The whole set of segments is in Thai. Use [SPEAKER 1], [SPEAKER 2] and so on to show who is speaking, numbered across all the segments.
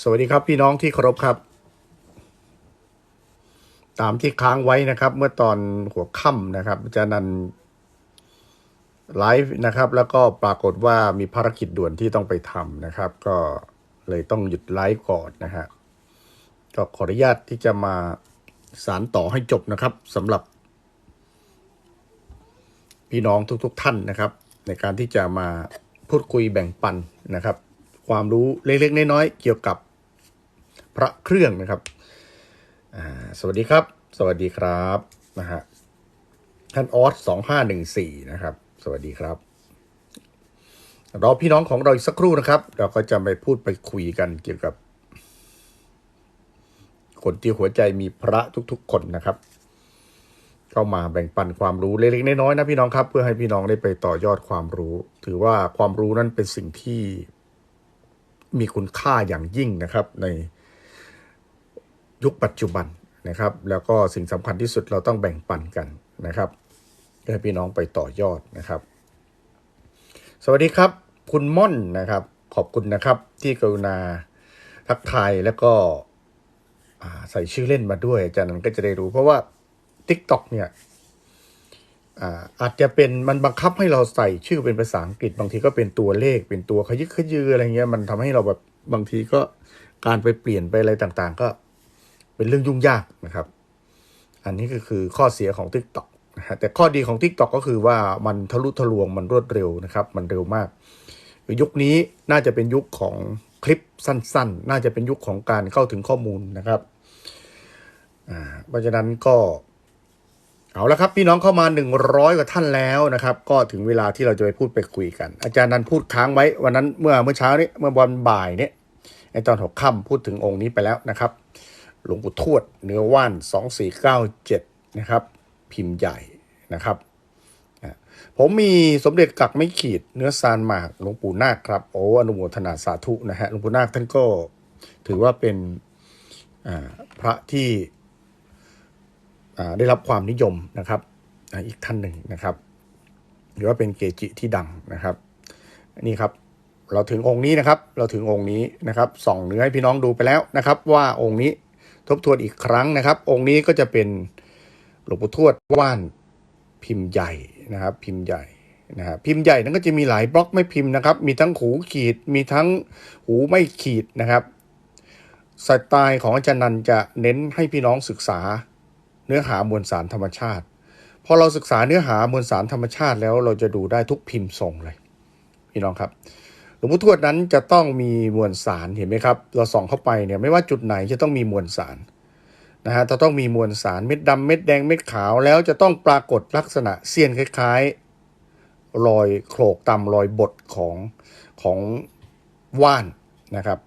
[SPEAKER 1] สวัสดีครับพี่น้องที่เคารพครับ ตามที่ค้างไว้นะครับ เมื่อตอนหัวค่ำนะครับอาจารย์นันไลฟ์นะครับ แล้วก็ปรากฏว่ามีภารกิจด่วนที่ต้องไปทำนะครับ ก็เลยต้องหยุดไลฟ์ก่อนนะฮะก็ขออนุญาตที่จะมาสารต่อให้จบนะครับสำหรับ พี่น้องทุกๆทท่านนะครับ ในการที่จะมาพูดคุยแบ่งปันนะครับ ความรู้เล็กๆน้อยๆเกี่ยวกับพระเครื่องนะครับ สวัสดีครับ สวัสดีครับนะฮะท่านออสสองห้าหนึ่งสี่นะครับ สวัสดีครับรอพี่น้องของเราอีกสักครู่นะครับ เราก็จะไปพูดไปคุยกันเกี่ยวกับ คนที่หัวใจมีพระทุกๆ คนนะครับ เข้ามาแบ่งปันความรู้เล็กๆน้อยๆนะพี่น้องครับ เพื่อให้พี่น้องได้ไปต่อยอดความรู้ ถือว่าความรู้นั้นเป็นสิ่งที่ มีคุณค่าอย่างยิ่งนะครับในยุคปัจจุบันนะครับ แล้วก็สิ่งสำคัญที่สุดเราต้องแบ่งปันกันนะครับให้พี่น้องไปต่อยอดนะครับ สวัสดีครับ คุณม่อนนะครับ ขอบคุณนะครับที่กรุณาทักทายแล้วก็ใส่ชื่อเล่นมาด้วยอาจารย์นั้นก็จะได้รู้เพราะว่า TikTok เนี่ย อาจจะเป็นมันบังคับให้เราใส่ชื่อเป็นภาษาอังกฤษ บางทีก็เป็นตัวเลขเป็นตัวขยึกขยืออะไรเงี้ยมันทำให้เราแบบบางทีก็การไปเปลี่ยนไปอะไรต่างๆ ก็เป็นเรื่องยุ่งยากนะครับ อันนี้ก็คือข้อเสียของ TikTok นะฮะแต่ข้อดีของ TikTok ก็คือว่ามันทะลุทะลวงมันรวดเร็วนะครับ มันเร็วมาก ยุคนี้น่าจะเป็นยุคของคลิปสั้น ๆ น่าจะเป็นยุคของการเข้าถึงข้อมูลนะครับเพราะฉะนั้นก็ เอาละครับพี่น้องเข้ามา 100 กว่าท่านแล้วนะครับ ก็ถึงเวลาที่เราจะไปพูดไปคุยกัน อาจารย์นันพูดค้างไว้วันนั้นเมื่อเมื่อเช้านี้เมื่อวันบ่ายเนี่ยไอตอนหกค่ำพูดถึงองค์นี้ไปแล้วนะครับ หลวงปู่ทวดเนื้อว่าน 2497 นะครับ พิมพ์ใหญ่นะครับผมมีสมเด็จกักไม่ขีดเนื้อซานหมากหลวงปู่นาคครับโอ้อนุโมทนาสาธุนะฮะหลวงปู่นาคท่านก็ถือว่าเป็นพระที่ ได้รับความนิยมนะครับอีกท่านหนึ่งนะครับ หรือว่าเป็นเกจิที่ดังนะครับนี่ครับเราถึงองค์นี้นะครับ เราถึงองค์นี้นะครับส่องเนื้อให้พี่น้องดูไปแล้วนะครับ ว่าองค์นี้ทบทวนอีกครั้งนะครับ องค์นี้ก็จะเป็นหลวงปู่ทวดว่านพิมพ์ใหญ่นะครับ พิมพ์ใหญ่นะครับพิมพ์ใหญ่นั้นก็จะมีหลายบล็อกไม่พิมพ์นะครับ มีทั้งหูขีดมีทั้งหูไม่ขีดนะครับสไตล์ของอาจารย์นันจะเน้นให้พี่น้องศึกษา เนื้อหามวลสารธรรมชาติ พอเราศึกษาเนื้อหามวลสารธรรมชาติแล้วเราจะดูได้ทุกพิมพ์ทรงเลย พี่น้องครับหลวงพ่อทวดนั้นจะต้องมีมวลสารเห็นไหมครับ เราส่องเข้าไปเนี่ยไม่ว่าจุดไหนจะต้องมีมวลสารนะฮะจะต้องมีมวลสารเม็ดดำเม็ดแดงเม็ดขาวแล้วจะต้องปรากฏลักษณะเสี้ยนคล้ายๆรอยโขลกตามรอยบดของของว่านนะครับ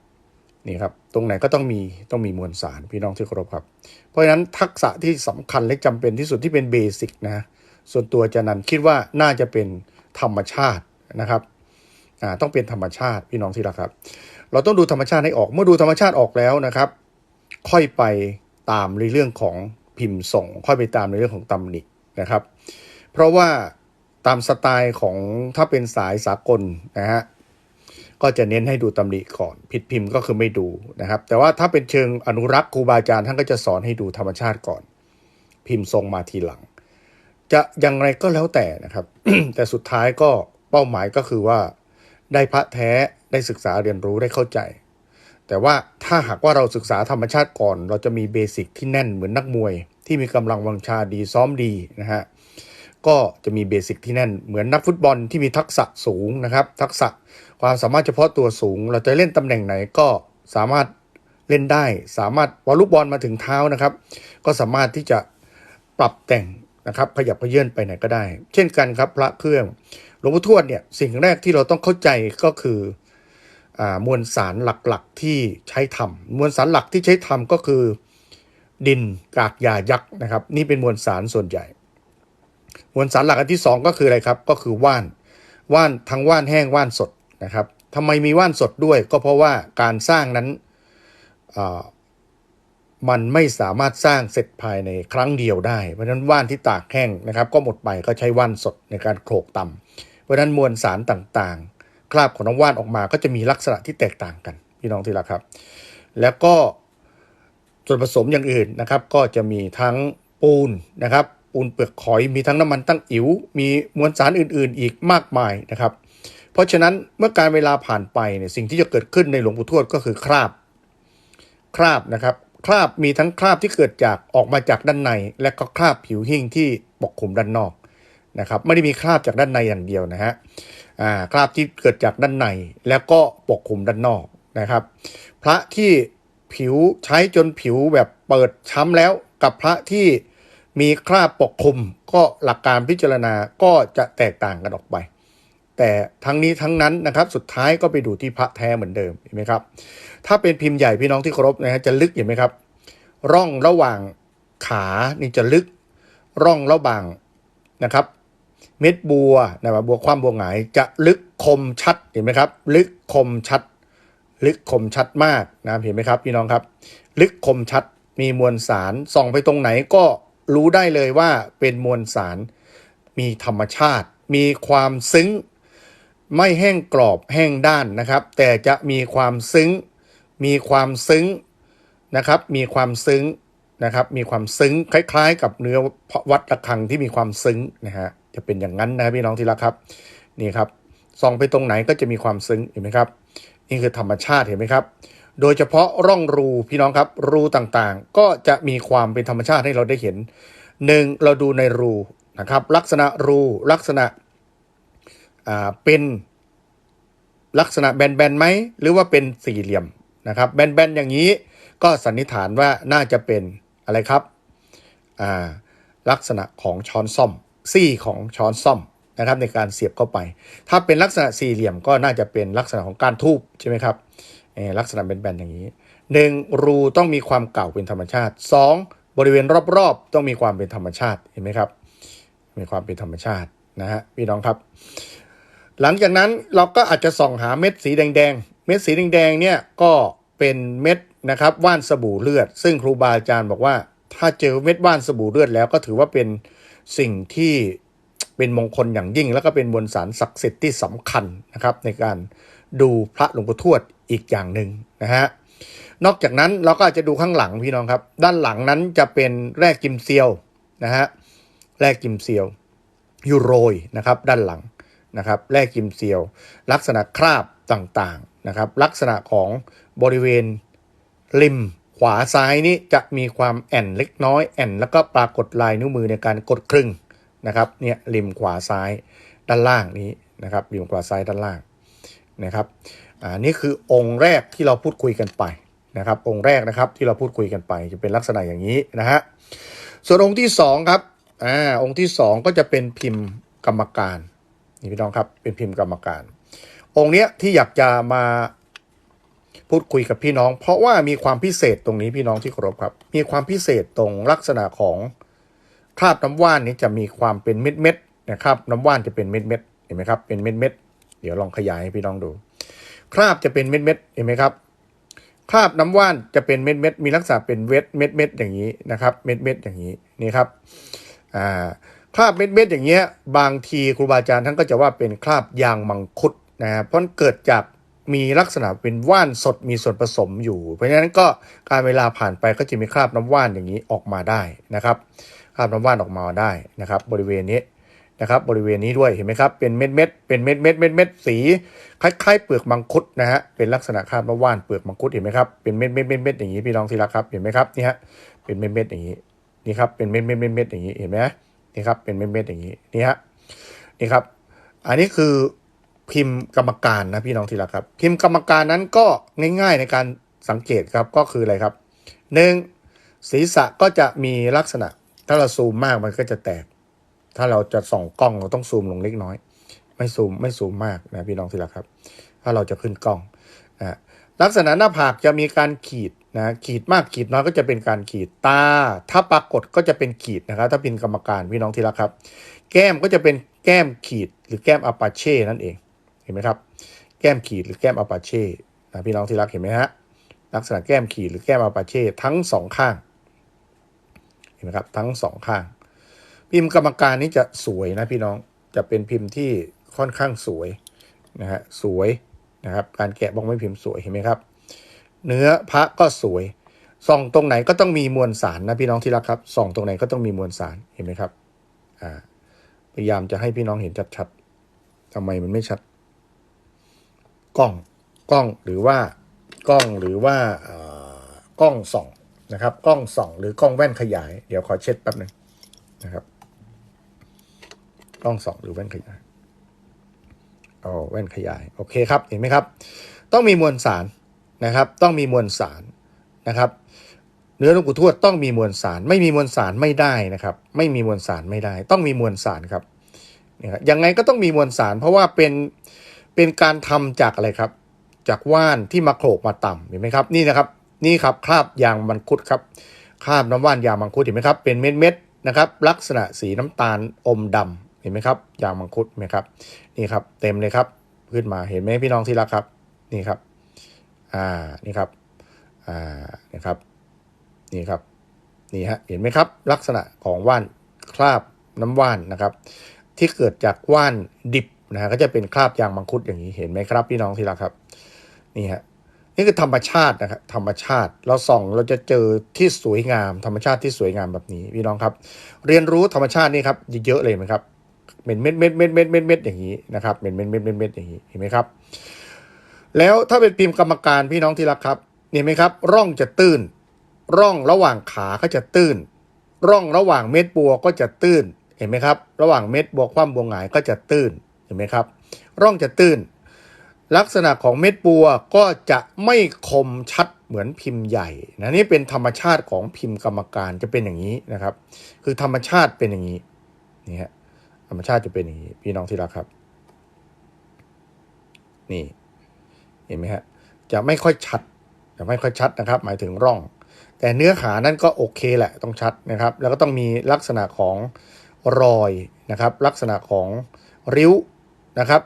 [SPEAKER 1] นี่ครับตรงไหนก็ต้องมีต้องมีมวลสารพี่น้องที่เคารพครับ เพราะฉะนั้นทักษะที่สำคัญและจำเป็นที่สุดที่เป็นเบสิกนะส่วนตัวจะนันคิดว่าน่าจะเป็นธรรมชาตินะครับอ่าต้องเป็นธรรมชาติพี่น้องที่รักครับ เราต้องดูธรรมชาติให้ออกเมื่อดูธรรมชาติออกแล้วนะครับ ค่อยไปตามในเรื่องของพิมพ์ส่ง ค่อยไปตามในเรื่องของตำหนินะครับ เพราะว่าตามสไตล์ของถ้าเป็นสายสากลนะฮะ ก็จะเน้นให้ดูตำหนิก่อน ผิดพิมพ์ก็คือไม่ดูนะครับ แต่ว่าถ้าเป็นเชิงอนุรักษ์ครูบาอาจารย์ท่านก็จะสอนให้ดูธรรมชาติก่อน พิมพ์ทรงมาทีหลัง จะอย่างไรก็แล้วแต่นะครับ แต่สุดท้ายก็เป้าหมายก็คือว่าได้พระแท้ได้ศึกษาเรียนรู้ได้เข้าใจ แต่ว่าถ้าหากว่าเราศึกษาธรรมชาติก่อน เราจะมีเบสิกที่แน่นเหมือนนักมวย ที่มีกำลังวังชาดีซ้อมดีนะฮะก็จะมีเบสิกที่แน่นเหมือนนักฟุตบอลที่มีทักษะสูงนะครับ ทักษะ ความสามารถเฉพาะตัวสูง เราจะเล่นตำแหน่งไหนก็สามารถเล่นได้ สามารถวอลลูกบอลมาถึงเท้านะครับ ก็สามารถที่จะปรับแต่งนะครับขยับเขยื่อนไปไหนก็ได้ เช่นกันครับพระเครื่องหลวงพ่อทวดเนี่ยสิ่งแรกที่เราต้องเข้าใจก็คืออมวลสารหลักๆที่ใช้ทำมวลสารหลักที่ใช้ทำก็คือดินกากยายักษ์นะครับ นี่เป็นมวลสารส่วนใหญ่ มวลสารหลักอันที่สองก็คืออะไรครับ ก็คือว่าน ว่านทั้งว่านแห้งว่านสด นะครับทำไมมีว่านสดด้วยก็เพราะว่าการสร้างนั้นมันไม่สามารถสร้างเสร็จภายในครั้งเดียวได้ เพราะฉะนั้นว่านที่ตากแห้งนะครับ ก็หมดไปก็ใช้ว่านสดในการโขลกตำเพราะฉะนั้นมวลสารต่างๆ คราบของน้ำว่านออกมาก็จะมีลักษณะที่แตกต่างกันพี่น้องที่รักครับ แล้วก็ส่วนผสมอย่างอื่นนะครับ ก็จะมีทั้งปูนนะครับ ปูนเปลือกหอยมีทั้งน้ำมันตั้งอิ๋วมีมวลสารอื่น ๆ อีกมากมายนะครับ เพราะฉะนั้นเมื่อการเวลาผ่านไปเนี่ยสิ่งที่จะเกิดขึ้นในหลวงปู่ทวดก็คือคราบ คราบนะครับ คราบมีทั้งคราบที่เกิดจากออกมาจากด้านใน และก็คราบผิวหิ้งที่ปกคลุมด้านนอกนะครับไม่ได้มีคราบจากด้านในอย่างเดียวนะฮะคราบที่เกิดจากด้านในแล้วก็ปกคลุมด้านนอกนะครับ พระที่ผิวใช้จนผิวแบบเปิดช้ำแล้วกับพระที่มีคราบปกคลุมก็หลักการพิจารณาก็จะแตกต่างกันออกไป แต่ทั้งนี้ทั้งนั้นนะครับสุดท้ายก็ไปดูที่พระแท้เหมือนเดิมเห็นไหมครับ ถ้าเป็นพิมพ์ใหญ่พี่น้องที่เคารพนะฮะจะลึกเห็นไหมครับ ร่องระหว่างขานี่จะลึก ร่องระหว่างนะครับ เม็ดบัวนะครับบัวความบัวหงายจะลึกคมชัดเห็นไหมครับ ลึกคมชัด ลึกคมชัดมากนะเห็นไหมครับ พี่น้องครับ ลึกคมชัดมีมวลสารส่องไปตรงไหนก็รู้ได้เลยว่าเป็นมวลสารมีธรรมชาติ มีความซึ้ง ไม่แห้งกรอบแห้งด้านนะครับ แต่จะมีความซึ้ง มีความซึ้งนะครับ มีความซึ้งนะครับ มีความซึ้งคล้ายๆ กับเนื้อวัดระฆังที่มีความซึ้งนะฮะจะเป็นอย่างนั้นนะพี่น้องที่รักครับนี่ครับส่องไปตรงไหนก็จะมีความซึ้งเห็นไหมครับ นี่คือธรรมชาติเห็นไหมครับ โดยเฉพาะร่องรูพี่น้องครับรูต่างๆ ก็จะมีความเป็นธรรมชาติให้เราได้เห็นหนึ่งเราดูในรูนะครับ ลักษณะรูลักษณะ เป็นลักษณะแบนๆไหมหรือว่าเป็นสี่เหลี่ยมนะครับแบนๆอย่างนี้ก็สันนิษฐานว่าน่าจะเป็นอะไรครับลักษณะของช้อนซ่อมซี่ของช้อนซ่อมนะครับในการเสียบเข้าไป ถ้าเป็นลักษณะสี่เหลี่ยมก็น่าจะเป็นลักษณะของการทูบใช่ไหมครับลักษณะแบนๆอย่างนี้หนึ่งรูต้องมีความเก่าเป็นธรรมชาติสองบริเวณรอบๆ ต้องมีความเป็นธรรมชาติเห็นไหมครับมีความเป็นธรรมชาตินะฮะพี่น้องครับ หลังจากนั้นเราก็อาจจะส่องหาเม็ดสีแดงๆ เม็ดสีแดงๆเนี่ยก็เป็นเม็ดนะครับว่านสบู่เลือด ซึ่งครูบาอาจารย์บอกว่า ถ้าเจอเม็ดว่านสบู่เลือดแล้วก็ถือว่าเป็นสิ่งที่เป็นมงคลอย่างยิ่ง แล้วก็เป็นมวลสารศักดิ์สิทธิ์ที่สำคัญนะครับในการดูพระหลวงปู่ทวดอีกอย่างหนึ่งนะฮะนอกจากนั้นเราก็อาจจะดูข้างหลังพี่น้องครับ ด้านหลังนั้นจะเป็นแร่กิมเซียวนะฮะแร่กิมเซียวยูโรยนะครับด้านหลัง นะครับแร่กิมเซียว ลักษณะคราบต่างๆนะครับ ลักษณะของบริเวณริมขวาซ้ายนี้จะมีความแอนเล็กน้อยแอนแล้วก็ปรากฏลายนิ้วมือในการกดครึ่งนะครับเนี่ยริมขวาซ้ายด้านล่างนี้นะครับริมขวาซ้ายด้านล่างนะครับอ่านี่คือองค์แรกที่เราพูดคุยกันไปนะครับองค์แรกนะครับที่เราพูดคุยกันไปจะเป็นลักษณะอย่างนี้นะฮะส่วนองค์ที่สองครับอ่าองค์ที่สองก็จะเป็นพิมพ์กรรมการ นี่พี่น้องครับเป็นพิมพ์กรรมการ องค์เนี้ยที่อยากจะมาพูดคุยกับพี่น้อง เพราะว่ามีความพิเศษตรงนี้พี่น้องที่เคารพครับ มีความพิเศษตรงลักษณะของคราบน้ำว่านนี้จะมีความเป็นเม็ดเม็ดนะครับน้ำว่านจะเป็นเม็ดเม็ดเห็นไหมครับเป็นเม็ดเม็ดเดี๋ยวลองขยายให้พี่น้องดู คราบจะเป็นเม็ดเม็ดเห็นไหมครับคราบน้ำว่านจะเป็นเม็ดเม็ดมีลักษณะเป็นเวทเม็ดเม็ดอย่างนี้นะครับ เม็ดเม็ดอย่างนี้นี่ครับอ่า คราบเม็ดๆอย่างเงี้ยบางทีครูบาอาจารย์ท่านก็จะว่าเป็นคราบยางมังคุดนะฮะเพราะเกิดจากมีลักษณะเป็นว่านสดมีส่วนผสมอยู่ เพราะฉะนั้นก็การเวลาผ่านไปก็จะมีคราบน้ำว่านอย่างนี้ออกมาได้นะครับคราบน้ำว่านออกมาได้นะครับ บริเวณนี้นะครับ บริเวณนี้ด้วยเห็นไหมครับเป็นเม็ดเม็ดๆเป็นเม็ดเม็ดเม็ดเม็ดๆสีคล้ายๆเปลือกมังคุดนะฮะเป็นลักษณะคราบน้ำว่านเปลือกมังคุดเห็นไหมครับเป็นเม็ดเม็ดเม็ดเม็ดอย่างนี้พี่น้องที่รักครับเห็นไหมครับนี่ฮะเป็นเม็ดเม็ดอย่างนี้นี่ครับเป็นเม็ดเม็ดเม็ดเม็ดอย่างนี้เห็นไหม นี่ครับเป็นเม็ดๆอย่างนี้นี่ฮะนี่ครับ อันนี้คือพิมพ์กรรมการนะพี่น้องที่รักครับ พิมพ์กรรมการนั้นก็ง่ายๆในการสังเกตครับก็คืออะไรครับหนึ่งศีรษะก็จะมีลักษณะ ถ้าเราซูมมากมันก็จะแตก ถ้าเราจะส่องกล้องเราต้องซูมลงเล็กน้อย ไม่ซูมไม่ซูมมากนะพี่น้องที่รักครับ ถ้าเราจะขึ้นกล้องนะลักษณะหน้าผากจะมีการขีด นะขีดมากขีดน้อยก็จะเป็นการขีดตา ถ้าปรากฏก็จะเป็นขีดนะครับถ้าเป็นกรรมการพี่น้องที่รักครับ แก้มก็จะเป็นแก้มขีดหรือแก้มอาปาเช่นั่นเองเห็นไหมครับ แก้มขีดหรือแก้มอาปาเช่นะพี่น้องที่รักเห็นไหมฮะลักษณะแก้มขีดหรือแก้มอาปาเช่ทั้งสองข้างเห็นไหมครับทั้งสองข้าง พิมพ์กรรมการนี้จะสวยนะพี่น้องจะเป็นพิมพ์ที่ค่อนข้างสวยนะฮะสวยนะครับการแกะบล็อกไม้พิมพ์สวยเห็นไหมครับ เนื้อพระก็สวยส่องตรงไหนก็ต้องมีมวลสารนะพี่น้องที่รักครับส่องตรงไหนก็ต้องมีมวลสารเห็นไหมครับอ่าพยายามจะให้พี่น้องเห็นชัดๆทำไมมันไม่ชัด กล้องกล้องหรือว่ากล้องหรือว่ากล้องส่องนะครับ กล้องส่อง หรือกล้องแว่นขยาย เดี๋ยวขอเช็ดแป๊บหนึ่งนะครับ กล้องส่องหรือแว่นขยายอ๋อแว่นขยาย โอเคครับ เห็นไหมครับ ต้องมีมวลสาร นะครับ ต้องมีมวลสารนะครับ เนื้อหลวงปู่ทวดต้องมีมวลสาร ไม่มีมวลสารไม่ได้นะครับ ไม่มีมวลสารไม่ได้ ต้องมีมวลสารครับนี่ครับยังไงก็ต้องมีมวลสาร เพราะว่าเป็นเป็นการทำจากอะไรครับ จากว่านที่มาโขลกมาต่ำเห็นไหมครับนี่นะครับนี่ครับคราบยางมังคุดครับคราบน้ำว่านยางมังคุดเห็นไหมครับเป็นเม็ดเม็ดนะครับ ลักษณะสีน้ำตาลอมดำเห็นไหมครับยางมังคุดเห็นไหมครับนี่ครับ เต็มเลยครับขึ้นมาเห็นไหมพี่น้องที่รักครับนี่ครับ อ่านี่ครับอ่านี่ครับนี่ครับนี่ฮะเห็นไหมครับลักษณะของว่านคราบน้ำว่านนะครับ ที่เกิดจากว่านดิบนะฮะก็จะเป็นคราบยางมังคุดอย่างนี้เห็นไหมครับพี่น้องที่รักครับนี่ฮะนี่คือธรรมชาตินะครับธรรมชาติเราส่องเราจะเจอที่สวยงาม ธรรมชาติที่สวยงามแบบนี้พี่น้องครับ เรียนรู้ธรรมชาตินี่ครับเยอะๆเลยไหมครับเป็นเม็ดเม็ดเม็ดเม็ดเม็ดเม็ดอย่างนี้นะครับเป็นเม็ดเม็ดเม็ดเม็ดอย่างนี้เห็นไหมครับ แล้วถ้าเป็นพิมพ์กรรมการพี่น้องที่รักครับเห็นไหมครับ ร่องจะตื้น ร่องระหว่างขาก็จะตื้น ร่องระหว่างเม็ดบัวก็จะตื้นเห็นไหมครับ ระหว่างเม็ดบัวคว่ำบัวหงายก็จะตื้นเห็นไหมครับ ร่องจะตื้น ลักษณะของเม็ดบัวก็จะไม่คมชัดเหมือนพิมพ์ใหญ่นะนี่เป็นธรรมชาติของพิมพ์กรรมการจะเป็นอย่างนี้นะครับ คือธรรมชาติเป็นอย่างนี้นี่ฮะธรรมชาติจะเป็นอย่างนี้ พี่น้องที่รักครับ นี่ เห็นไหมฮะจะไม่ค่อยชัดจะไม่ค่อยชัดนะครับ หมายถึงร่อง แต่เนื้อขานั่นก็โอเคแหละต้องชัดนะครับ แล้วก็ต้องมีลักษณะของรอยนะครับ ลักษณะของริ้วนะครับ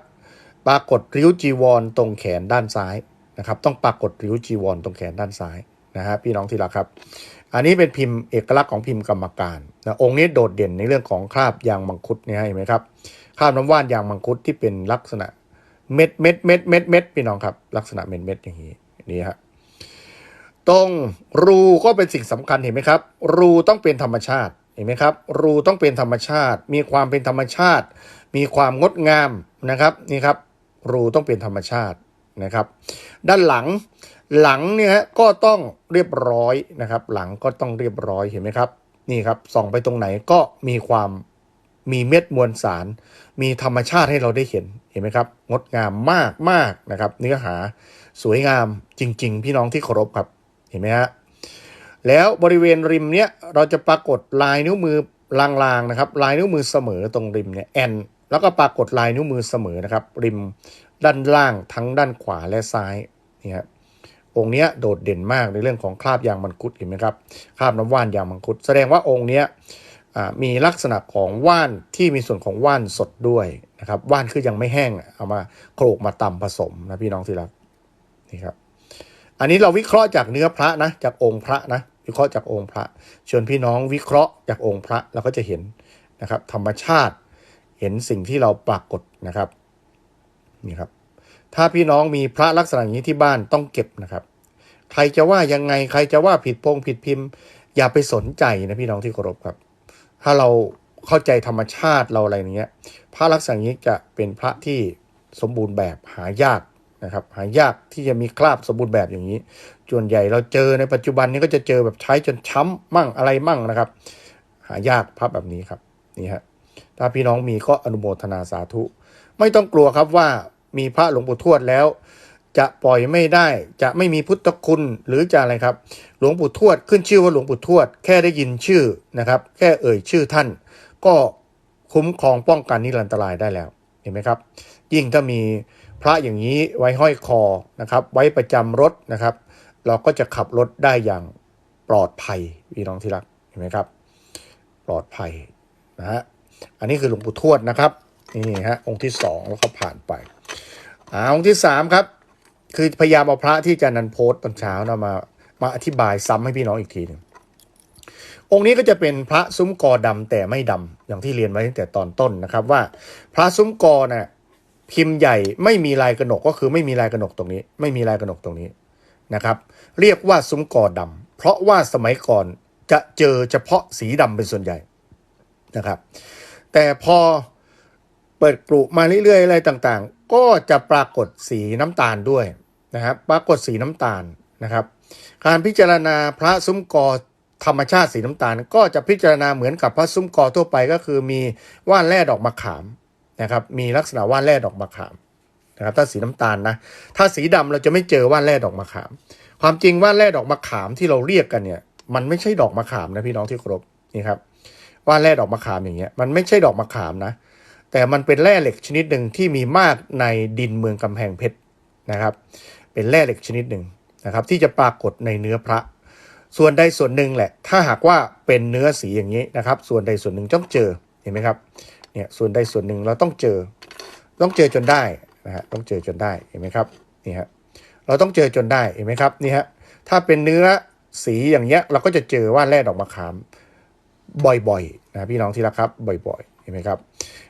[SPEAKER 1] ปรากฏริ้วจีวรตรงแขนด้านซ้ายนะครับ ต้องปรากฏริ้วจีวรตรงแขนด้านซ้ายนะฮะพี่น้องที่รักครับ อันนี้เป็นพิมพ์เอกลักษณ์ของพิมพ์กรรมการนะองค์นี้โดดเด่นในเรื่องของคราบยางมังคุดเนี่ยเห็นไหมครับคราบน้ำว่านยางมังคุดที่เป็นลักษณะ เม็ดเม็ดเม็ดเม็ดเม็ดพี่น้องครับ ลักษณะเม็ดเม็ดอย่างนี้นี่ฮะตรงรูก็เป็นสิ่งสำคัญเห็นไหมครับ รูต้องเป็นธรรมชาติเห็นไหมครับ รูต้องเป็นธรรมชาติ มีความเป็นธรรมชาติ มีความงดงามนะครับนี่ครับ รูต้องเป็นธรรมชาตินะครับ ด้านหลังหลังเนี่ยก็ต้องเรียบร้อยนะครับ หลังก็ต้องเรียบร้อยเห็นไหมครับนี่ครับส่องไปตรงไหนก็มีความมีเม็ดมวลสาร มีธรรมชาติให้เราได้เห็นเห็นไหมครับ งดงามมากมากนะครับ เนื้อหาสวยงามจริง ๆ พี่น้องที่เคารพครับเห็นไหมฮะแล้วบริเวณริมเนี้ยเราจะปรากฏลายนิ้วมือลางๆนะครับ ลายนิ้วมือเสมอตรงริมเนี่ยแอนแล้วก็ปรากฏลายนิ้วมือเสมอนะครับ ริมด้านล่างทั้งด้านขวาและซ้ายนี่ครับองค์เนี้ยโดดเด่นมากในเรื่องของคราบยางมังคุดเห็นไหมครับคราบน้ำว่านยางมังคุด แสดงว่าองค์เนี้ย มีลักษณะของว่านที่มีส่วนของว่านสดด้วยนะครับว่านคือยังไม่แห้งเอามาโขลกมาตำผสมนะพี่น้องที่รักนี่ครับอันนี้เราวิเคราะห์จากเนื้อพระนะจากองค์พระนะวิเคราะห์จากองค์พระชวนพี่น้องวิเคราะห์จากองค์พระเราก็จะเห็นนะครับธรรมชาติเห็นสิ่งที่เราปรากฏนะครับนี่ครับถ้าพี่น้องมีพระลักษณะอย่างนี้ที่บ้านต้องเก็บนะครับ ใครจะว่ายังไงใครจะว่าผิดพงผิดพิมพ์ อย่าไปสนใจนะพี่น้องที่เคารพครับ ถ้าเราเข้าใจธรรมชาติเราอะไรเงี้ย พระลักษณะนี้จะเป็นพระที่สมบูรณ์แบบหายากนะครับ หายากที่จะมีคราบสมบูรณ์แบบอย่างนี้ส่วนใหญ่เราเจอในปัจจุบันนี้ก็จะเจอแบบใช้จนช้ำมั่งอะไรมั่งนะครับ หายากพระแบบนี้ครับนี่ฮะถ้าพี่น้องมีก็อนุโมทนาสาธุ ไม่ต้องกลัวครับว่ามีพระหลวงปู่ทวดแล้ว จะปล่อยไม่ได้ จะไม่มีพุทธคุณหรือจะอะไรครับ หลวงปู่ทวดขึ้นชื่อว่าหลวงปู่ทวด แค่ได้ยินชื่อนะครับ แค่เอ่ยชื่อท่าน ก็คุ้มครองป้องกันนิรันตรายได้แล้วเห็นไหมครับ ยิ่งถ้ามีพระอย่างนี้ไว้ห้อยคอนะครับ ไว้ประจำรถนะครับ เราก็จะขับรถได้อย่างปลอดภัยพี่น้องที่รักเห็นไหมครับ ปลอดภัยนะฮะอันนี้คือหลวงปู่ทวดนะครับนี่ฮะองค์ที่สองแล้วก็ผ่านไปอ่าองค์ที่สามครับ คือพยายามเอาพระที่อาจารย์นันโพสต์ตอนเช้านะมามาอธิบายซ้ำให้พี่น้องอีกทีหนึ่งองค์นี้ก็จะเป็นพระซุ้มกอดำแต่ไม่ดำอย่างที่เรียนไว้ตั้งแต่ตอนต้นนะครับว่า พระซุ้มกอน่ะพิมพ์ใหญ่ไม่มีลายกระหนกก็คือไม่มีลายกระหนกตรงนี้ ไม่มีลายกระหนกตรงนี้นะครับ เรียกว่าซุ้มกอดำเพราะว่าสมัยก่อนจะเจอเฉพาะสีดำเป็นส่วนใหญ่นะครับ แต่พอเปิดกรุมาเรื่อยๆอะไรต่างๆ ก็จะปรากฏสีน้ำตาลด้วย นะครับปรากฏสีน้ำตาลนะครับ การพิจารณาพระซุ้มกอธรรมชาติสีน้ำตาล ก็จะพิจารณาเหมือนกับพระซุ้มกอทั่วไปก็คือมีว่านแร่ดอกมะขามนะครับมีลักษณะว่านแร่ดอกมะขามนะครับถ้าสีน้ำตาลนะถ้าสีดำเราจะไม่เจอว่านแร่ดอกมะขาม ความจริงว่านแร่ดอกมะขามที่เราเรียกกันเนี่ยมันไม่ใช่ดอกมะขามนะพี่น้องที่เคารพนี่ครับว่านแร่ดอกมะขามอย่างเงี้ยมันไม่ใช่ดอกมะขามนะแต่มันเป็นแร่เหล็กชนิดหนึ่งที่มีมากในดินเมืองกำแพงเพชรนะครับ เป็นแร่เหล็กชนิดหนึ่งนะครับ ที่จะปรากฏในเนื้อพระ ส่วนใดส่วนหนึ่งแหละ ถ้าหากว่าเป็นเนื้อสีอย่างนี้นะครับ ส่วนใดส่วนหนึ่งต้องเจอเห็นไหมครับเนี่ยส่วนใดส่วนหนึ่งเราต้องเจอ ต้องเจอจนได้นะฮะต้องเจอจนได้เห็นไหมครับนี่ฮะเราต้องเจอจนได้เห็นไหมครับนี่ฮะถ้าเป็นเนื้อสีอย่างเงี้ยเราก็จะเจอว่าแร่ดอกมะขามบ่อยๆนะพี่น้องที่รักครับบ่อยๆเห็นไหมครับ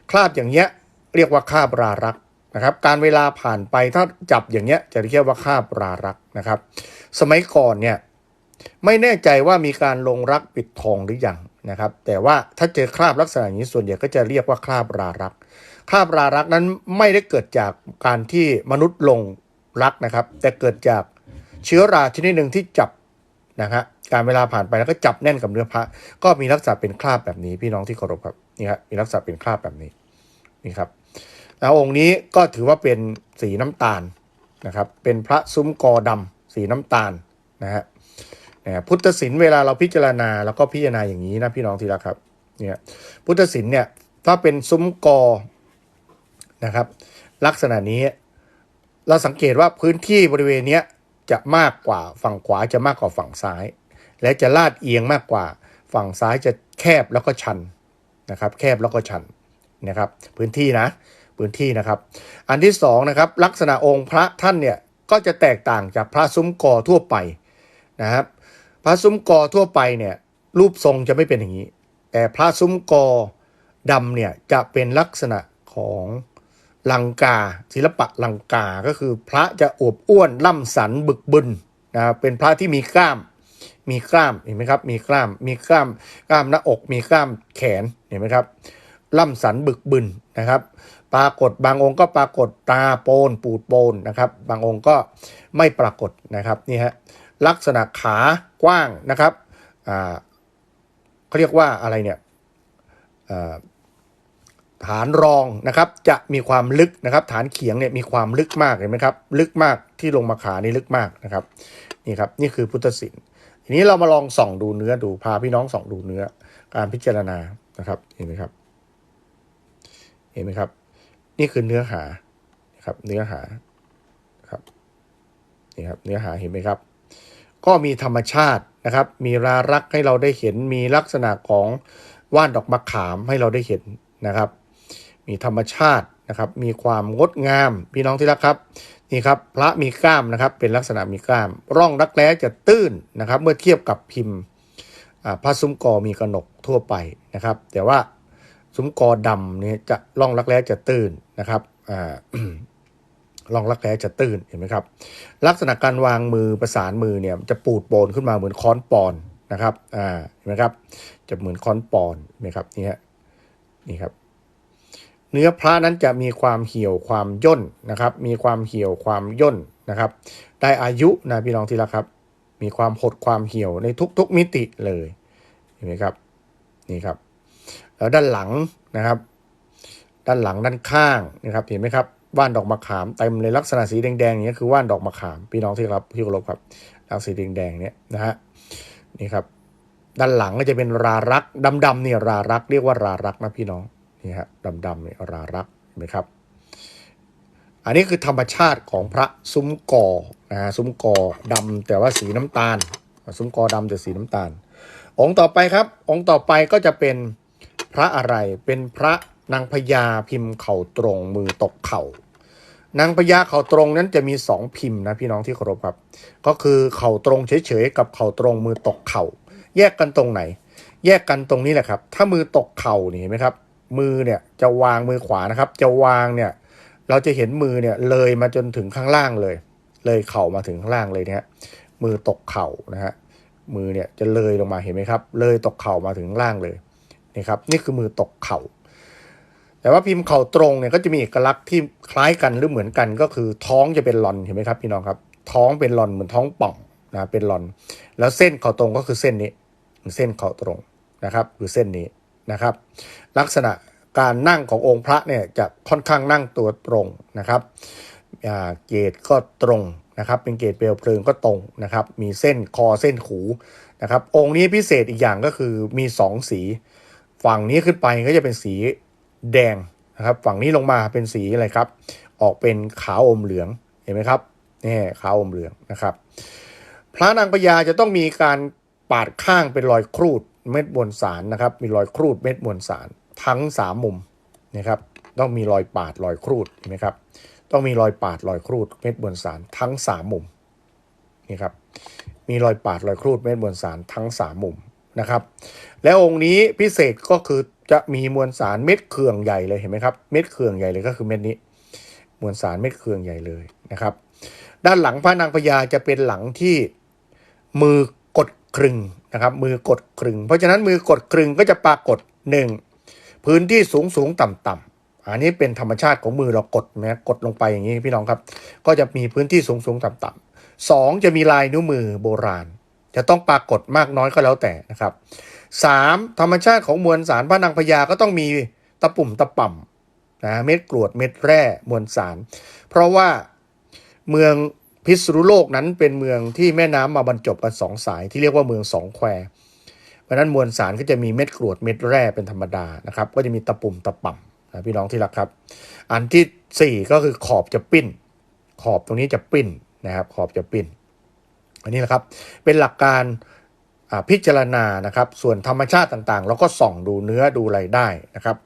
[SPEAKER 1] คราบอย่างเงี้ยเรียกว่าคราบรารัก นะครับการเวลาผ่านไปถ้าจับอย่างเงี้ยจะเรียกว่าคาบรารักนะครับ สมัยก่อนเนี่ยไม่แน่ใจว่ามีการลงรักปิดทองหรือยังนะครับ แต่ว่าถ้าเจอคราบลักษณะนี้ส่วนใหญ่ก็จะเรียกว่าคราบรารักคราบรารักนั้นไม่ได้เกิดจากการที่มนุษย์ลงรักนะครับ แต่เกิดจากเชื้อราชนิดหนึ่งที่จับนะครับการเวลาผ่านไปแล้วก็จับแน่นกับเนื้อพระก็มีลักษณะเป็นคราบแบบนี้พี่น้องที่เคารพครับนี่ครับมีลักษณะเป็นคราบแบบนี้นี่ครับ แล้วองค์นี้ก็ถือว่าเป็นสีน้ำตาลนะครับ เป็นพระซุ้มกอดำสีน้ำตาลนะฮะพุทธศิลป์เวลาเราพิจารณาแล้วก็พิจารณาอย่างนี้นะพี่น้องที่รักครับเนี่ยพุทธศิลป์เนี่ยถ้าเป็นซุ้มกอนะครับ ลักษณะนี้เราสังเกตว่าพื้นที่บริเวณนี้จะมากกว่าฝั่งขวาจะมากกว่าฝั่งซ้าย และจะลาดเอียงมากกว่า ฝั่งซ้ายจะแคบแล้วก็ชันนะครับ แคบแล้วก็ชันนะครับ พื้นที่นะ พื้นที่นะครับ อันที่สองนะครับลักษณะองค์พระท่านเนี่ยก็จะแตกต่างจากพระซุ้มกอทั่วไปนะครับ พระซุ้มกอทั่วไปเนี่ยรูปทรงจะไม่เป็นอย่างนี้ แต่พระซุ้มกอดำเนี่ยจะเป็นลักษณะของลังกาศิลปะลังกาก็คือพระจะอวบอ้วนล่ำสันบึกบึนนะเป็นพระที่มีกล้าม มีกล้ามเห็นไหมครับมีกล้ามมีกล้ามกล้ามหน้าอกมีกล้ามแขนเห็นไหมครับล่ำสันบึกบึนนะครับ ปรากฏบางองค์ก็ปรากฏตาโปนปูดโปนนะครับ บางองค์ก็ไม่ปรากฏนะครับนี่ฮะลักษณะขากว้างนะครับอ่าเขาเรียกว่าอะไรเนี่ยฐานรองนะครับจะมีความลึกนะครับ ฐานเขียงเนี่ยมีความลึกมากเห็นไหมครับ ลึกมากที่ลงมาขานี่ลึกมากนะครับนี่ครับนี่คือพุทธศิลป์ทีนี้เรามาลองส่องดูเนื้อดูพาพี่น้องส่องดูเนื้อการพิจารณานะครับเห็นไหมครับ เห็นไหมครับ นี่คือเนื้อหาครับเนื้อหาครับนี่ครับเนื้อหาเห็นไหมครับ ก็มีธรรมชาตินะครับ มีรารักให้เราได้เห็นมีลักษณะของว่านดอกมะขามให้เราได้เห็นนะครับ มีธรรมชาตินะครับ มีความงดงามพี่น้องที่รักครับนี่ครับพระมีกล้ามนะครับ เป็นลักษณะมีกล้าม ร่องรักแร้จะตื้นนะครับ เมื่อเทียบกับพิมพ์พระซุ้มกอมีกระหนกทั่วไปนะครับ แต่ว่า ซุ้มกอดำเนี่ยจะร่องรักแร้จะตื้นนะครับอ่าร่องรักแร้จะตื้นเห็นไหมครับ ลักษณะการวางมือประสานมือเนี่ยจะปูดโปนขึ้นมาเหมือนค้อนปอนนะครับอ่าเห็นไหมครับ จะเหมือนค้อนปอนเห็นไหมครับนี่ฮะนี่ครับ เนื้อพระนั้นจะมีความเหี่ยวความย่นนะครับ มีความเหี่ยวความย่นนะครับ ได้อายุนะพี่น้องที่รักครับ มีความหดความเหี่ยวในทุกๆมิติเลยเห็นไหมครับนี่ครับ แล้วด้านหลังนะครับ ด้านหลังด้านข้างนะครับเห็นไหมครับว่านดอกมะขามเต็มเลยลักษณะสีแดงๆอย่างนี้คือว่านดอกมะขามพี่น้องที่ครับที่เคารพครับลักษณะสีแดงๆเนี้ยนะฮะนี่ครับ ด้านหลังก็จะเป็นรารักดำๆเนี่ยรารักเรียกว่ารารักนะพี่น้องนี่ฮะดำๆเนี่ยรารักเห็นไหมครับ อันนี้คือธรรมชาติของพระซุ้มกอนะฮะซุ้มกอดำแต่ว่าสีน้ำตาล ซุ้มกอดำแต่สีน้ำตาล องค์ต่อไปครับ องค์ต่อไปก็จะเป็น พระอะไรเป็นพระนางพญาพิมพ์เข่าตรงมือตกเข่านางพญาเข่าตรงนั้นจะมีสองพิมพ์นะพี่น้องที่เคารพครับ ก็คือเข่าตรงเฉยๆกับเข่าตรงมือตกเข่า แยกกันตรงไหน แยกกันตรงนี้แหละครับ ถ้ามือตกเข่านี่เห็นไหมครับ มือเนี่ยจะวางมือขวานะครับ จะวางเนี่ยเราจะเห็นมือเนี่ยเลยมาจนถึงข้างล่างเลย เลยเข่ามาถึงข้างล่างเลยเนี่ยมือตกเข่านะฮะมือเนี่ยจะเลยลงมาเห็นไหมครับ เลยตกเข่ามาถึงข้างล่างเลย นี่ครับนี่คือมือตกเข่าแต่ว่าพิมพ์เข่าตรงเนี่ยก็จะมีเอกลักษณ์ที่คล้ายกันหรือเหมือนกันก็คือท้องจะเป็นลอนเห็นไหมครับพี่น้องครับ ท้องเป็นลอนเหมือนท้องป่องนะเป็นลอน แล้วเส้นเข่าตรงก็คือเส้นนี้เส้นเข่าตรงนะครับคือเส้นนี้นะครับ ลักษณะการนั่งขององค์พระเนี่ยจะค่อนข้างนั่งตัวตรงนะครับเกตก็ตรงนะครับ เป็นเกตเปลวเพลิงก็ตรงนะครับ มีเส้นคอเส้นขูนะครับ องค์นี้พิเศษอีกอย่างก็คือมีสองสี ฝั่งนี้ขึ้นไปก็จะเป็นสีแดงนะครับ ฝั่งนี้ลงมาเป็นสีอะไรครับ ออกเป็นขาวอมเหลืองเห็นไหมครับนี่ขาวอมเหลืองนะครับ พระนางพญาจะต้องมีการปาดข้างเป็นรอยครูดเม็ดมวลสารนะครับ มีรอยครูดเม็ดมวลสารทั้งสามมุมนะครับ ต้องมีรอยปาดรอยครูดเห็นไหมครับ ต้องมีรอยปาดรอยครูดเม็ดมวลสารทั้งสามมุมนี่ครับ มีรอยปาดรอยครูดเม็ดมวลสารทั้งสามมุม นะครับ แล้วองค์นี้พิเศษก็คือจะมีมวลสารเม็ดเคืองใหญ่เลยเห็นไหมครับ เม็ดเคืองใหญ่เลยก็คือเม็ดนี้ มวลสารเม็ดเคืองใหญ่เลยนะครับ ด้านหลังพระนางพญาจะเป็นหลังที่มือกดครึงนะครับมือกดครึง เพราะฉะนั้นมือกดครึงก็จะปรากฏหนึ่งพื้นที่สูงสูงต่ำต่ำอันนี้เป็นธรรมชาติของมือเรากดนะกดลงไปอย่างนี้พี่น้องครับ ก็จะมีพื้นที่สูงสูงต่ำต่ำสองจะมีลายนิ้วมือโบราณ จะต้องปรากฏมากน้อยก็แล้วแต่นะครับสามธรรมชาติของมวลสารพระนางพญาก็ต้องมีตะปุ่มตะป่ำนะเม็ดกรวดเม็ดแร่มวลสาร เพราะว่าเมืองพิษณุโลกนั้นเป็นเมืองที่แม่น้ำมาบรรจบกันสองสายที่เรียกว่าเมืองสองแควเพราะนั้นมวลสารก็จะมีเม็ดกรวดเม็ดแร่เป็นธรรมดานะครับ ก็จะมีตะปุ่มตะป่ำนะพี่น้องที่รักครับ อันที่สี่ก็คือขอบจะปิ้น ขอบตรงนี้จะปิ้นนะครับ ขอบจะปิ้น อันนี้นะครับเป็นหลักการพิจารณานะครับ ส่วนธรรมชาติต่างๆ เราก็ส่องดูเนื้อดูอะไรได้นะครับ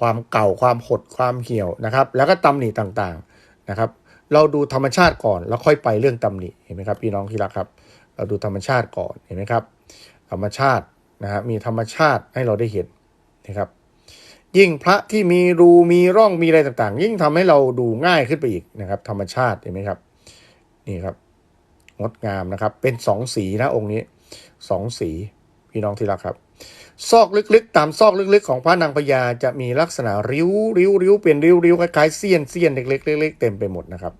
[SPEAKER 1] ความเก่าความหดความเหี่ยวนะครับ แล้วก็ตำหนิต่างๆนะครับ เราดูธรรมชาติก่อนแล้วค่อยไปเรื่องตำหนิเห็นไหมครับพี่น้องที่รักครับ เราดูธรรมชาติก่อนเห็นไหมครับ ธรรมชาตินะฮะมีธรรมชาติให้เราได้เห็นนะครับ ยิ่งพระที่มีรูมีร่องมีอะไรต่างๆ ยิ่งทำให้เราดูง่ายขึ้นไปอีกนะครับ ธรรมชาติเห็นไหมครับ นี่ครับ งดงามนะครับ เป็นสองสีนะองค์นี้สองสีพี่น้องที่รักครับ ซอกลึกๆ ตามซอกลึกๆ ของพระนางพญาจะมีลักษณะริ้วริ้วริ้วเป็นริ้วริ้วคล้ายๆเสี้ยนเสี้ยนเล็กๆเล็กๆเต็มไปหมดนะครับ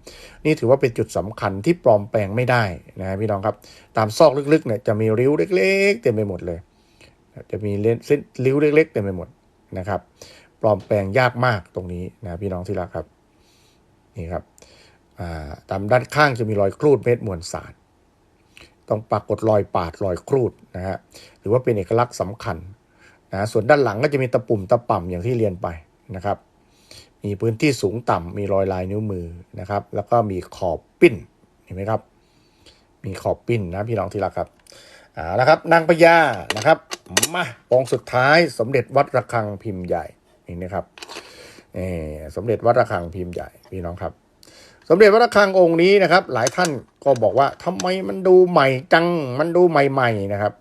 [SPEAKER 1] นี่ถือว่าเป็นจุดสำคัญที่ปลอมแปลงไม่ได้นะพี่น้องครับ ตามซอกลึกๆเนี่ยจะมีริ้วเล็ก ๆ เต็มไปหมดเลย จะมีเส้นริ้วเล็ก ๆ เต็มไปหมดนะครับ ปลอมแปลงยากมากตรงนี้นะพี่น้องที่รักครับ นี่ครับ ตามด้านข้างจะมีรอยครูดเม็ดมวลสาร ต้องปรากฏรอยปาดรอยครูดนะฮะหรือว่าเป็นเอกลักษณ์สำคัญนะส่วนด้านหลังก็จะมีตะปุ่มตะป่ำอย่างที่เรียนไปนะครับ มีพื้นที่สูงต่ำมีรอยลายนิ้วมือนะครับ แล้วก็มีขอบปิ้นเห็นไหมครับ มีขอบปิ้นนะพี่น้องที่รักครับเอาละครับนางพญานะครับมาองค์สุดท้ายสมเด็จวัดระฆังพิมพ์ใหญ่นี่นะครับสมเด็จวัดระฆังพิมพ์ใหญ่พี่น้องครับ สมเด็จวัดระฆังองค์นี้นะครับ หลายท่านก็บอกว่าทำไมมันดูใหม่จังมันดูใหม่ๆนะครับ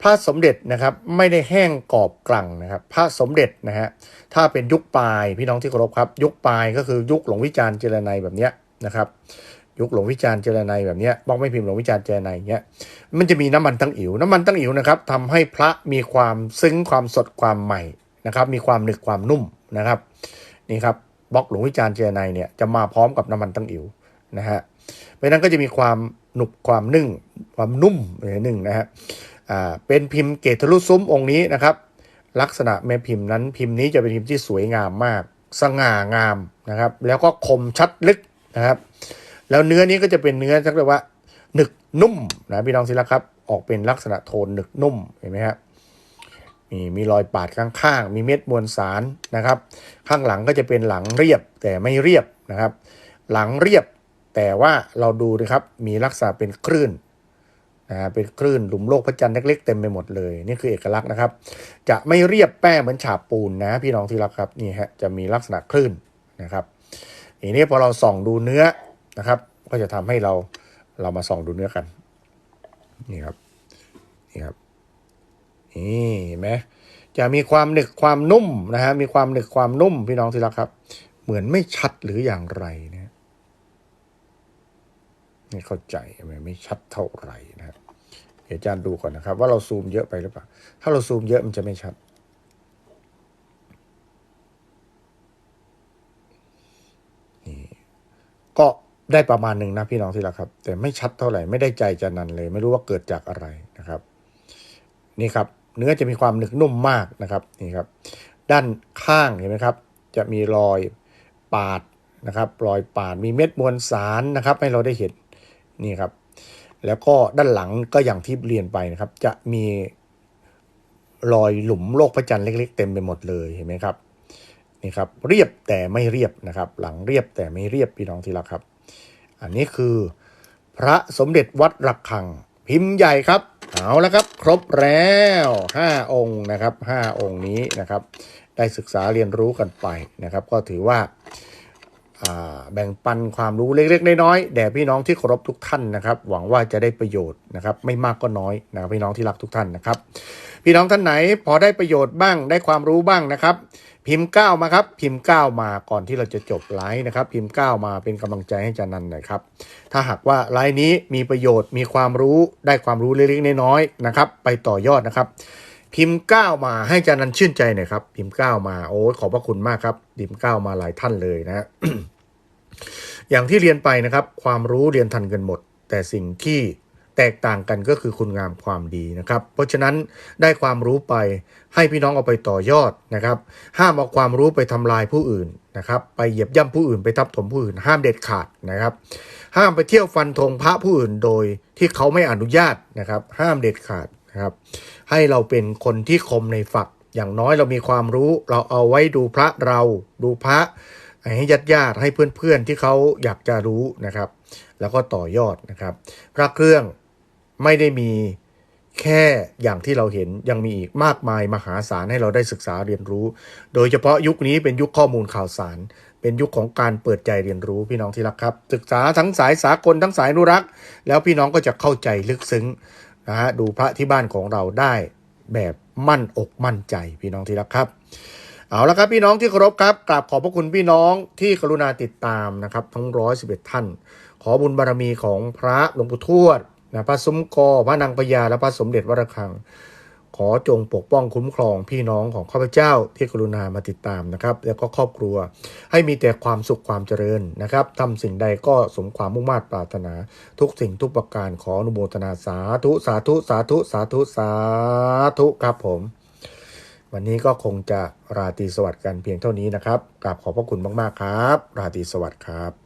[SPEAKER 1] พระสมเด็จนะครับไม่ได้แห้งกรอบกลั่งนะครับ พระสมเด็จนะฮะถ้าเป็นยุคปลายพี่น้องที่เคารพครับ ยุคปลายก็คือยุคหลวงวิจารณ์เจรไนยแบบเนี้ยนะครับยุคหลวงวิจารณ์เจรไนยแบบเนี้ยบอกไม่พิมพ์หลวงวิจารณ์เจรไนยเนี้ยมันจะมีน้ำมันตั้งอิ๋วน้ำมันตั้งอิ๋วนะครับทำให้พระมีความซึ้งความสดความใหม่นะครับ มีความหนึกความนุ่มนะครับ นี่ครับ บล็อกหลวงวิจารณ์เจไนเนี่ยจะมาพร้อมกับน้ำมันตั้งอิ๋วนะฮะเพราะนั้นก็จะมีความหนุบความนึ่งความนุ่มเลยหนึ่งนะฮะอ่าเป็นพิมพ์เกตทะลุซุ้มองค์นี้นะครับ ลักษณะแม่พิมพ์นั้นพิมพ์นี้จะเป็นพิมพ์ที่สวยงามมาก สง่างามนะครับ แล้วก็คมชัดลึกนะครับ แล้วเนื้อนี้ก็จะเป็นเนื้อที่เรียกว่าหนึกนุ่มนะพี่น้องศิลครับออกเป็นลักษณะโทนหนึกนุ่มเห็นไหมครับ มีมีรอยปาดข้างๆ มีเม็ดมวลสารนะครับ ข้างหลังก็จะเป็นหลังเรียบแต่ไม่เรียบนะครับ หลังเรียบแต่ว่าเราดูนะครับมีลักษณะเป็นคลื่นนะเป็นคลื่นหลุมโลกพระจันทร์เล็กๆเต็มไปหมดเลย นี่คือเอกลักษณ์นะครับ จะไม่เรียบแป้เหมือนฉาบปูนนะ พี่น้องที่รักครับนี่ฮะจะมีลักษณะคลื่นนะครับทีนี้พอเราส่องดูเนื้อนะครับ ก็จะทำให้เราเรามาส่องดูเนื้อกันนี่ครับนี่ครับ นี่เห็นไหมจะมีความหนึกความนุ่มนะฮะมีความหนึกความนุ่มพี่น้องที่รักครับ เหมือนไม่ชัดหรืออย่างไรนะไม่เข้าใจทำไมไม่ชัดเท่าไหร่นะครับเดี๋ยวอาจารย์ดูก่อนนะครับ ว่าเราซูมเยอะไปหรือเปล่า ถ้าเราซูมเยอะมันจะไม่ชัด นี่ก็ได้ประมาณหนึ่งนะพี่น้องที่รักครับ แต่ไม่ชัดเท่าไหร่ไม่ได้ใจจะนันเลย ไม่รู้ว่าเกิดจากอะไรนะครับ นี่ครับ เนื้อจะมีความหนึบนุ่มมากนะครับนี่ครับ ด้านข้างเห็นไหมครับ จะมีรอยปาดนะครับรอยปาดมีเม็ดมวลสารนะครับ ให้เราได้เห็นนี่ครับ แล้วก็ด้านหลังก็อย่างที่เรียนไปนะครับ จะมีรอยหลุมโลกพระจันทร์เล็ก ๆ เต็มไปหมดเลยเห็นไหมครับนี่ครับเรียบแต่ไม่เรียบนะครับ หลังเรียบแต่ไม่เรียบพี่น้องที่รักครับ อันนี้คือ พระสมเด็จวัดระฆังพิมพ์ใหญ่ครับ เอาแล้วครับ ครบแล้ว5องค์นะครับ5องค์นี้นะครับ ได้ศึกษาเรียนรู้กันไปนะครับ ก็ถือว่าอ่าแบ่งปันความรู้เล็กๆน้อยๆแด่พี่น้องที่เคารพทุกท่านนะครับ หวังว่าจะได้ประโยชน์นะครับ ไม่มากก็น้อยนะครับพี่น้องที่รักทุกท่านนะครับ พี่น้องท่านไหนพอได้ประโยชน์บ้างได้ความรู้บ้างนะครับ พิมพ์ก้าวมาครับ พิมพ์ก้าวมาก่อนที่เราจะจบไลฟ์นะครับ พิมพ์ก้าวมาเป็นกำลังใจให้จารย์นันหน่อยครับ ถ้าหากว่าไลฟ์นี้มีประโยชน์มีความรู้ได้ความรู้เล็กๆน้อยๆนะครับ ไปต่อยอดนะครับ พิมพ์ก้าวมาให้จารย์นันชื่นใจหน่อยครับ พิมพ์ก้าวมาโอ้ขอบพระคุณมากครับพิมพ์ก้าวมาหลายท่านเลยนะอย่างที่เรียนไปนะครับ ความรู้เรียนทันกันหมด แต่สิ่งที่ แตกต่างกันก็คือคุณงามความดีนะครับ เพราะฉะนั้นได้ความรู้ไปให้พี่น้องเอาไปต่อยอดนะครับ ห้ามเอาความรู้ไปทำลายผู้อื่นนะครับ ไปเหยียบย่ำผู้อื่นไปทับถมผู้อื่น ห้ามเด็ดขาดนะครับ ห้ามไปเที่ยวฟันธงพระผู้อื่นโดยที่เขาไม่อนุญาตนะครับ ห้ามเด็ดขาดนะครับ ให้เราเป็นคนที่คมในฝัก อย่างน้อยเรามีความรู้เราเอาไว้ดูพระเราดูพระให้ญาติญาติให้เพื่อนๆที่เขาอยากจะรู้นะครับ แล้วก็ต่อยอดนะครับ พระเครื่อง ไม่ได้มีแค่อย่างที่เราเห็นยังมีอีกมากมายมหาศาลให้เราได้ศึกษาเรียนรู้ โดยเฉพาะยุคนี้เป็นยุคข้อมูลข่าวสาร เป็นยุคของการเปิดใจเรียนรู้พี่น้องที่รักครับ ศึกษาทั้งสายสากลทั้งสายนุรักษ์ แล้วพี่น้องก็จะเข้าใจลึกซึ้งนะฮะดูพระที่บ้านของเราได้แบบมั่นอกมั่นใจพี่น้องที่รักครับเอาละครับพี่น้องที่เคารพครับกราบขอบพระคุณพี่น้องที่กรุณาติดตามนะครับ ทั้งร้อยสิบเอ็ดท่าน ขอบุญบารมีของพระหลวงปู่ทวด นะพระสมกอพระนางพญาและพระสมเด็จวรคัง ขอจงปกป้องคุ้มครองพี่น้องของข้าพเจ้าที่กรุณามาติดตามนะครับ แล้วก็ครอบครัวให้มีแต่ความสุขความเจริญนะครับทำสิ่งใดก็สมความมุ่งมา่ปรารถนา ทุกสิ่งทุกประการขออนุโมทนาสาธุสาธุสาธุสาธุสาธุครับผม วันนี้ก็คงจะราตรีสวัสดิ์กันเพียงเท่านี้นะครับกราบขอบพระคุณมากๆครับ ราตรีสวัสดิ์ครับ